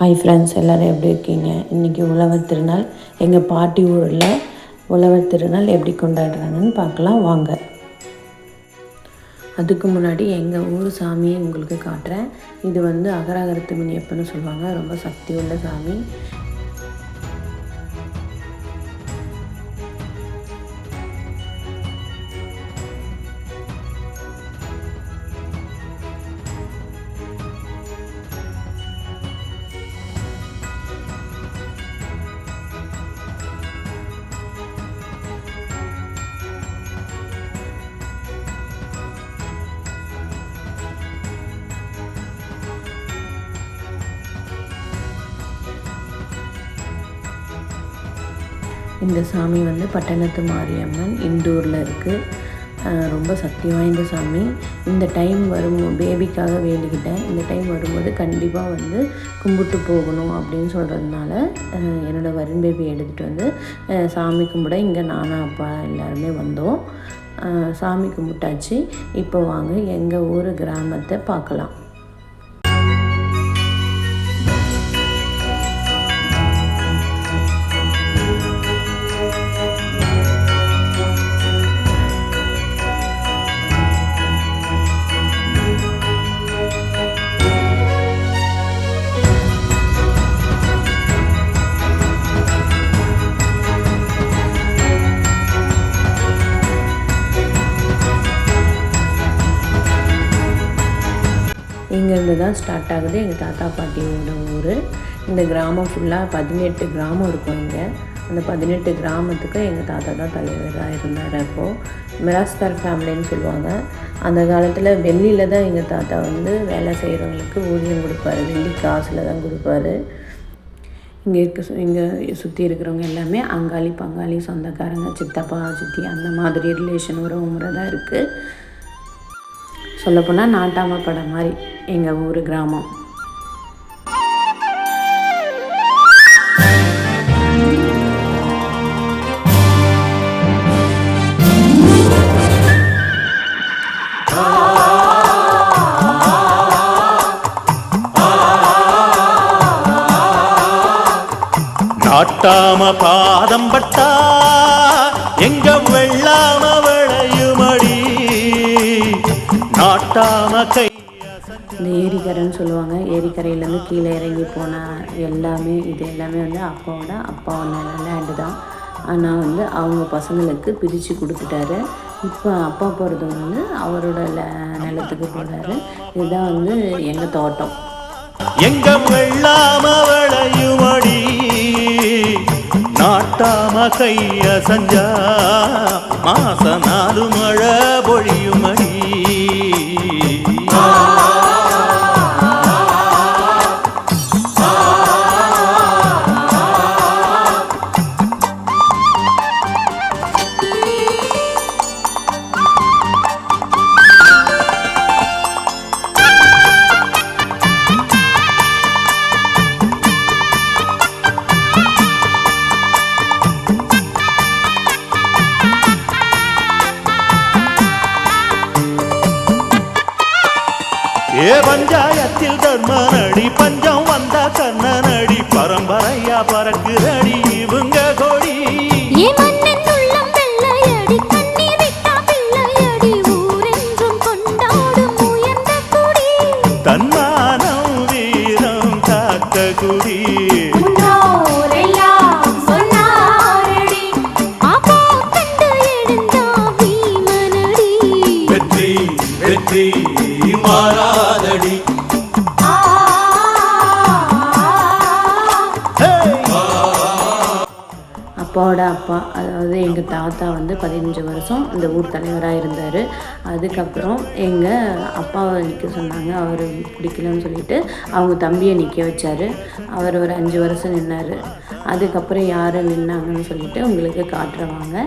Hi friends எல்லோரும் எப்படி இருக்கீங்க? இன்றைக்கி உழவர் திருநாள். எங்கள் பாட்டி ஊரில் உழவர் திருநாள் எப்படி கொண்டாடுறாங்கன்னு பார்க்கலாம். வாங்க. அதுக்கு முன்னாடி எங்கள் ஊர் சாமியை உங்களுக்கு காட்டுறேன். இது வந்து அகராகரத்து முனியப்பன்னு சொல்லுவாங்க. ரொம்ப சக்தி உள்ள சாமி. இந்த சாமி வந்து பட்டணத்து மாரியம்மன் இந்தூரில் இருக்குது ரொம்ப சக்தி வாய்ந்த சாமி. இந்த டைம் வரும் பேபிக்காக வேண்டிக்கிட்டேன். இந்த டைம் வரும்போது கண்டிப்பாக வந்து கும்பிட்டு போகணும் அப்படின்னு சொல்கிறதுனால என்னோடய வரும் பேபி எடுத்துகிட்டு வந்து சாமி கும்பிட இங்கே நானும் அப்பா எல்லாருமே வந்தோம். சாமி கும்பிட்டாச்சு. இப்போ வாங்க எங்கள் ஊர் கிராமத்தை பார்க்கலாம். இங்கேருந்து தான் ஸ்டார்ட் ஆகுது. எங்கள் தாத்தா பாட்டியோட ஊர். இந்த கிராமம் ஃபுல்லாக பதினெட்டு கிராமம் இருக்கும் இங்கே. அந்த பதினெட்டு கிராமத்துக்கு எங்கள் தாத்தா தான் தலைவராக இருந்தார் அப்போது மிராஸ்தார் ஃபேமிலின்னு சொல்லுவாங்க. அந்த காலத்தில் வெள்ளியில் தான் எங்கள் தாத்தா வந்து வேலை செய்கிறவங்களுக்கு ஊதியம் கொடுப்பாரு. வெள்ளி காசில் தான் கொடுப்பாரு. இங்கே இருக்க இங்கே சுற்றி இருக்கிறவங்க எல்லாமே அங்காளி பங்காளி சொந்தக்காரங்க சித்தப்பா சித்தி அந்த மாதிரி ரிலேஷன் உறவு முறை தான் இருக்குது சொல்லப்போனால் நாட்டாம படம் மாதிரி எங்கள் ஊர் கிராமம். நாட்டாம பாதம் பட்டா எங்க வெள்ளாம ஏரிக்கரைன்னு சொல்லுவாங்க. ஏரிக்கரையிலேருந்து கீழே இறங்கி போனால் எல்லாமே இது எல்லாமே வந்து அப்பாவோட அப்பாவோட லேண்டு தான். ஆனால் வந்து அவங்க பசங்களுக்கு பிரித்து கொடுத்துட்டாரு. இப்போ அப்பா போகிறது வந்து அவரோட நிலத்துக்கு போகிறாரு இதுதான் வந்து எங்கள் தோட்டம். எங்க வெள்ளாம நாட்டாம கைய சஞ்சா மாச நாலு மழை பொழியுமடி ஏ பஞ்சாயத்தில் தர்மனடி பஞ்சம் வந்த கண்ணனடி பரம்பரையா பறக்குதடி இவங்க கொடி. ஏ மன்னன் உள்ளம் வெள்ளையடி அப்பா அதாவது எங்கள் தாத்தா வந்து பதினஞ்சு வருஷம் இந்த ஊர் தலைவராக இருந்தார். அதுக்கப்புறம் எங்கள் அப்பாவை நிற்க சொன்னாங்க. அவர் பிடிக்கலன்னு சொல்லிட்டு அவங்க தம்பியை நிற்க வச்சார். அவர் ஒரு அஞ்சு வருஷம் நின்னார். அதுக்கப்புறம் யார் நின்னாங்கன்னு சொல்லிட்டு உங்களுக்கு காட்டுறவாங்க.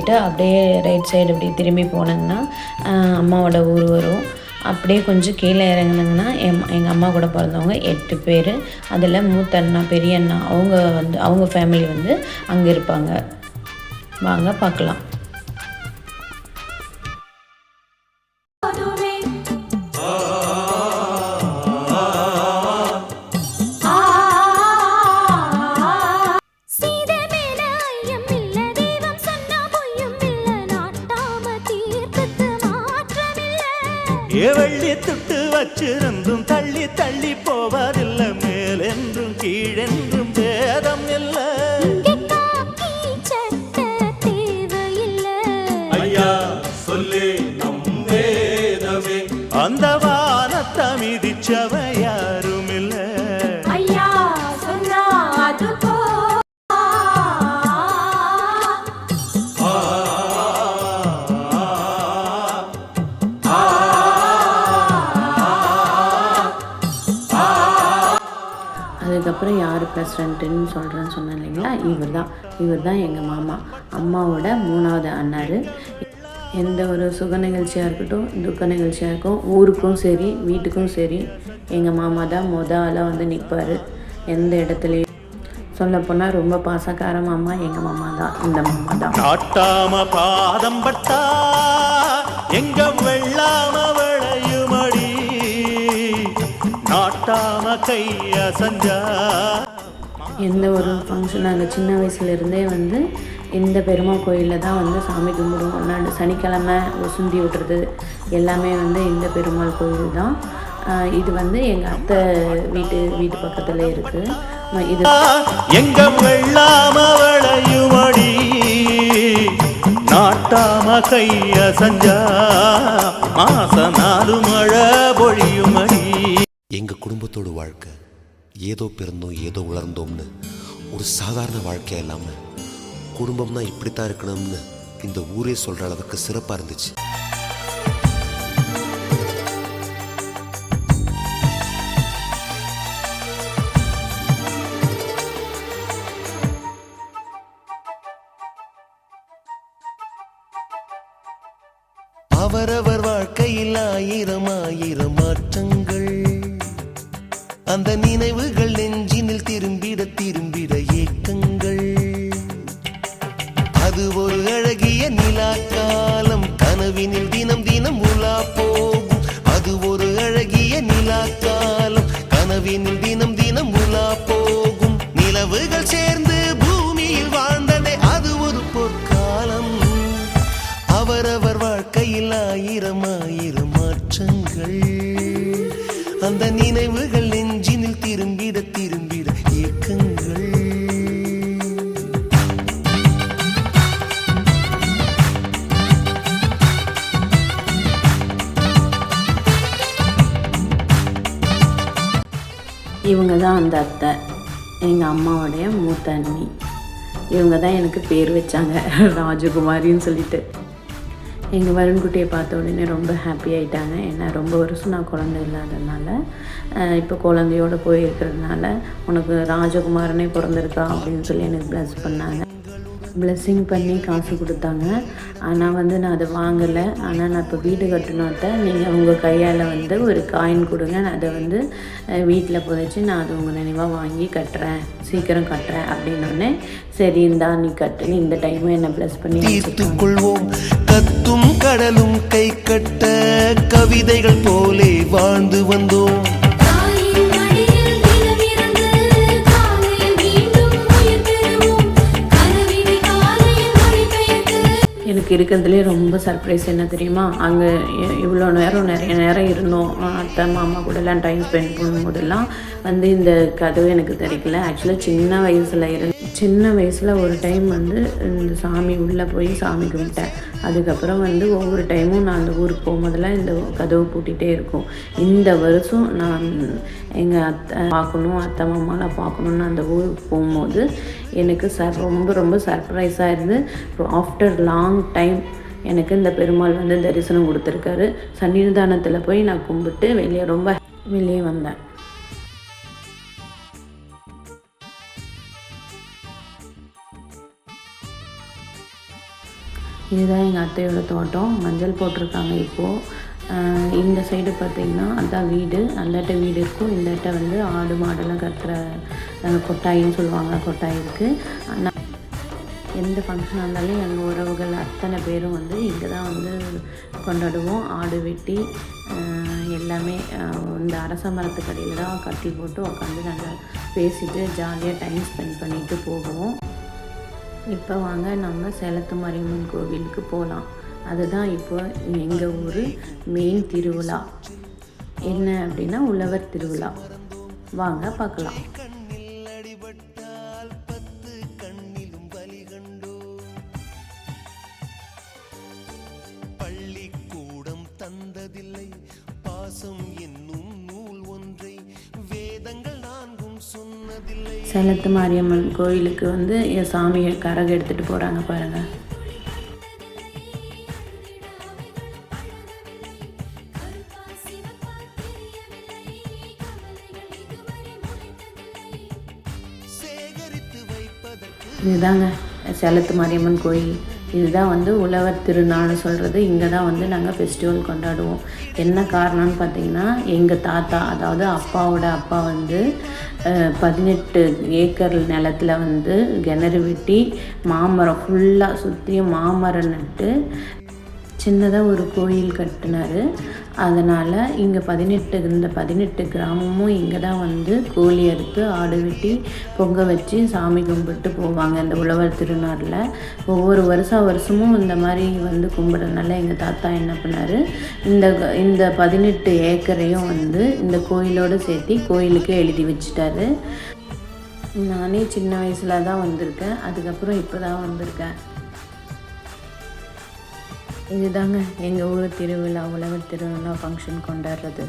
போயிட்டு அப்படியே ரைட் சைடு இப்படி திரும்பி போனாங்கன்னா அம்மாவோட ஊர் வரும். அப்படியே கொஞ்சம் கீழே இறங்கினாங்கன்னா எம் எங்கள் அம்மா கூட பிறந்தவங்க எட்டு பேர். அதில் மூத்த அண்ணா பெரிய அண்ணா அவங்க வந்து அவங்க ஃபேமிலி வந்து அங்கே இருப்பாங்க. வாங்க பார்க்கலாம். ஏவள்ளி துட்டு வச்சிருந்தும் தள்ளி தள்ளி போவதில்லை மேலென்றும் கீழென்றும் ப்ளஸ் யார் பிரசிடென்ட்டுன்னு சொல்கிறேன்னு சொன்னேன் இல்லைங்களா? இவர் தான் இவர் தான் எங்கள் மாமா. அம்மாவோட மூணாவது அண்ணார். எந்த ஒரு சுக நிகழ்ச்சியாக இருக்கட்டும் துக்க நிகழ்ச்சியாக இருக்கும் ஊருக்கும் சரி வீட்டுக்கும் சரி எங்கள் மாமா தான் மொத ஆளாக வந்து நிற்பார் எந்த இடத்துலையும். சொல்லப்போனால் ரொம்ப பாசக்கார மாமா எங்கள் மாமா தான். இந்த மாமா தான். காட்டாம பாதம் பட்டா எங்கம் வெள்ளாம வளையுமடி. நாட்டாம கைய சஞ்சா எந்த ஒரு ஃபங்க்ஷன் நாங்கள் சின்ன வயசுலேருந்தே வந்து இந்த பெருமாள் கோயிலில் தான் வந்து சாமி கும்பிடுவோம். நான் சனிக்கிழமை சுண்டி விட்டுறது எல்லாமே வந்து இந்த பெருமாள் கோயில் தான். இது வந்து எங்கள் அத்தை வீட்டு வீட்டு பக்கத்தில் இருக்குது இது எங்க வெள்ளாம விளையுமடி நாட்டாம கைய செஞ்சா மாச நாலு மழை பொழியுமடி எங்க குடும்பத்தோட வாழ்க்கை ஏதோ பிறந்தோம் ஏதோ உலர்ந்தோம்னு. ஒரு சாதாரண வாழ்க்கை இல்லாமல் குடும்பம்னா இப்படித்தான் இருக்கணும்னு இந்த ஊரே சொல்ற அளவுக்கு சிறப்பா இருந்துச்சு. அவரவர் வாழ்க்கையில் ஆயிரம் ஆயிரம் மாற்றங்கள். அந்த நினைவுகள் நெஞ்சினில் திரும்பிட திரும்பிட ஏக்கங்கள். அது ஒரு அழகிய நிலா காலம் கனவினில் தினம் தினம் உலா போகும். அது ஒரு அழகிய நிலா காலம் கனவினில் தினம் தினம் உலா போகும். நிலவுகள் சேர்ந்து இவங்க தான் அந்த அத்தை. எங்கள் அம்மாவுடைய மூத்த அண்ணி. இவங்க தான் எனக்கு பேர் வச்சாங்க ராஜகுமாரின்னு சொல்லிட்டு. எங்கள் வருண்குட்டியை பார்த்த உடனே ரொம்ப ஹாப்பி ஆகிட்டாங்க ஏன்னா ரொம்ப வருஷம் நான் குழந்தை இல்லாததுனால இப்போ குழந்தையோட போயிருக்கிறதுனால உனக்கு ராஜகுமாரனே பிறந்திருக்கா அப்படின்னு சொல்லி எனக்கு ப்ளஸ் பண்ணாங்க. ப்ளெஸ்ஸிங் பண்ணி காசு கொடுத்தாங்க. ஆனால் வந்து நான் அதை வாங்கலை. ஆனால் நான் இப்போ வீடு கட்டணுத்த நீங்கள் உங்கள் கையால் வந்து ஒரு காயின் கொடுங்க. நான் அதை வந்து வீட்டில் புதைச்சி நான் அதை உங்கள் நினைவாக வாங்கி கட்டுறேன். சீக்கிரம் கட்டுறேன் அப்படின்னோடனே சரி இந்தா நீ கட்டு. இந்த டைமும் என்னை ப்ளஸ் பண்ணி தீர்த்துக் கத்தும் கடலும் கை கட்ட கவிதைகள் போலே வாழ்ந்து வந்தோம் இருக்கிறதுலே ரொம்ப சர்ப்ரைஸ் என்ன தெரியுமா? அங்கே இவ்வளோ நேரம் நிறைய நேரம் இருந்தோம். அத்தை மாமா கூடலாம் டைம் ஸ்பெண்ட் பண்ணும்போதெல்லாம் வந்து இந்த கதவு எனக்கு தெரிக்கல ஆக்சுவலாக சின்ன வயசில் இருந்து சின்ன வயசில் ஒரு டைம் வந்து இந்த சாமி உள்ளே போய் சாமி கும்பிட்டேன். அதுக்கப்புறம் வந்து ஒவ்வொரு டைமும் நான் அந்த ஊருக்கு போகும்போதெல்லாம் இந்த கதவு பூட்டிகிட்டே இருக்கும். இந்த வருஷம் நான் எங்கள் அத்தை பார்க்கணும் அத்தை மாமாலாம் பார்க்கணுன்னு அந்த ஊருக்கு போகும்போது எனக்கு ச ரொம்ப ரொம்ப சர்ப்ரைஸாக இருந்து ஆஃப்டர் லாங் டைம் எனக்கு இந்த பெருமாள் வந்து தரிசனம் கொடுத்துருக்காரு. சன்னிதானத்தில் போய் நான் கும்பிட்டு வெளியே ரொம்ப வெளியே வந்தேன். இதுதான் எங்கள் அத்தையோட தோட்டம். மஞ்சள் போட்டிருக்காங்க இப்போது இந்த சைடு பார்த்தீங்கன்னா அதான் வீடு. அந்தாட்ட வீடு இருக்கும். இந்தாட்ட வந்து ஆடு மாடெல்லாம் கட்டுற கொட்டாயின்னு சொல்லுவாங்க. கொட்டாய் இருக்குது ஆனால் எந்த ஃபங்க்ஷனாக இருந்தாலும் எங்கள் உறவுகள் அத்தனை பேரும் வந்து இங்கே தான் வந்து கொண்டாடுவோம். ஆடு வெட்டி எல்லாமே இந்த அரச மரத்துக்கடியில் தான் கட்டி போட்டு உட்காந்து நல்லா பேசிட்டு ஜாலியாக டைம் ஸ்பெண்ட் பண்ணிட்டு போவோம். இப்போ வாங்க நம்ம சேலத்து மாரியம்மன் கோவிலுக்கு போகலாம் அதுதான் இப்போ எங்கள் ஊர் மெயின் திருவிழா. என்ன அப்படின்னா உழவர் திருவிழா. வாங்க பார்க்கலாம். சேலத்து மாரியம்மன் கோயிலுக்கு வந்து என் சாமியை கரகம் எடுத்துகிட்டு போகிறாங்க பாருங்கள் இதுதாங்க சேலத்து மாரியம்மன் கோயில். இதுதான் வந்து உழவர் திருநாள்னு சொல்கிறது இங்கே தான் வந்து நாங்கள் ஃபெஸ்டிவல் கொண்டாடுவோம். என்ன காரணம்னு பார்த்தீங்கன்னா எங்கள் தாத்தா அதாவது அப்பாவோட அப்பா வந்து பதினெட்டு ஏக்கர் நிலத்துல வந்து கிணறு வெட்டி மாமரம் ஃபுல்லாக சுற்றியும் மாமரம் நட்டு சின்னதாக ஒரு கோயில் கட்டினார். அதனால் இங்கே பதினெட்டு இந்த பதினெட்டு கிராமமும் இங்கே தான் வந்து கோழி அறுத்து ஆடு வெட்டி பொங்க வச்சு சாமி கும்பிட்டு போவாங்க இந்த உழவர் திருநாளில். ஒவ்வொரு வருஷம் வருஷமும் இந்த மாதிரி வந்து கும்பிட்றதுனால எங்கள் தாத்தா என்ன பண்ணார் இந்த இந்த பதினெட்டு ஏக்கரையும் வந்து இந்த கோயிலோடு சேர்த்து கோயிலுக்கு எழுதி வச்சிட்டாரு. நானே சின்ன வயசில் தான் வந்திருக்கேன் அதுக்கப்புறம் இப்போ தான் வந்திருக்கேன். இதுதாங்க எங்கள் ஊர் திருவிழா உலக திருவிழா ஃபங்க்ஷன் கொண்டாடுறது.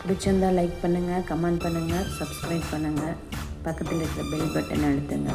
பிடிச்சிருந்தா லைக் பண்ணுங்கள் கமெண்ட் பண்ணுங்கள் சப்ஸ்கிரைப் பண்ணுங்கள் பக்கத்தில் இருக்கிற பெல் பட்டன் அழுத்துங்க.